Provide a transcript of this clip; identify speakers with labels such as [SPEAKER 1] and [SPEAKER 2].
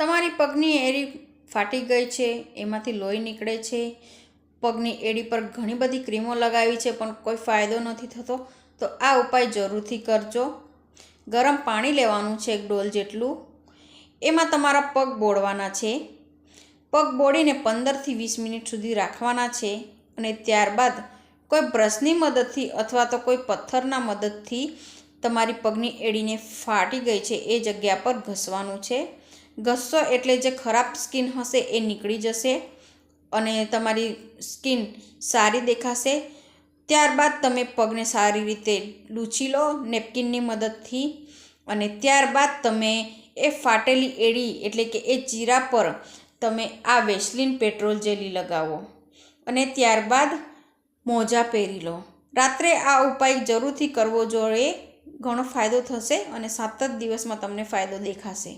[SPEAKER 1] તમારી પગની એડી ફાટી ગઈ છે, એમાંથી લોહી નીકળે છે. પગની એડી પર ઘણી બધી ક્રીમો લગાવી છે, પણ કોઈ ફાયદો નથી થતો. તો આ ઉપાય જરૂરથી કરજો. ગરમ પાણી લેવાનું છે એક ડોલ જેટલું. એમાં તમારા પગ બોળવાના છે. પગ બોળીને પંદરથી વીસ મિનિટ સુધી રાખવાના છે અને ત્યારબાદ કોઈ બ્રશની મદદથી અથવા તો કોઈ પથ્થરના મદદથી તમારી પગની એડીને ફાટી ગઈ છે, એ જગ્યા પર ઘસવાનું છે. ઘસશો એટલે જે ખરાબ સ્કિન હશે એ નીકળી જશે અને તમારી સ્કિન સારી દેખાશે. ત્યારબાદ તમે પગને સારી રીતે લૂછી લો નેપકિનની મદદથી અને ત્યારબાદ તમે એ ફાટેલી એડી એટલે કે એ ચીરા પર તમે આ વેસ્લિન પેટ્રોલ જેલી લગાવો અને ત્યારબાદ મોજા પહેરી લો. રાત્રે આ ઉપાય જરૂરથી કરવો જોઈએ. ઘણો ફાયદો થશે અને સાત જ દિવસમાં તમને ફાયદો દેખાશે.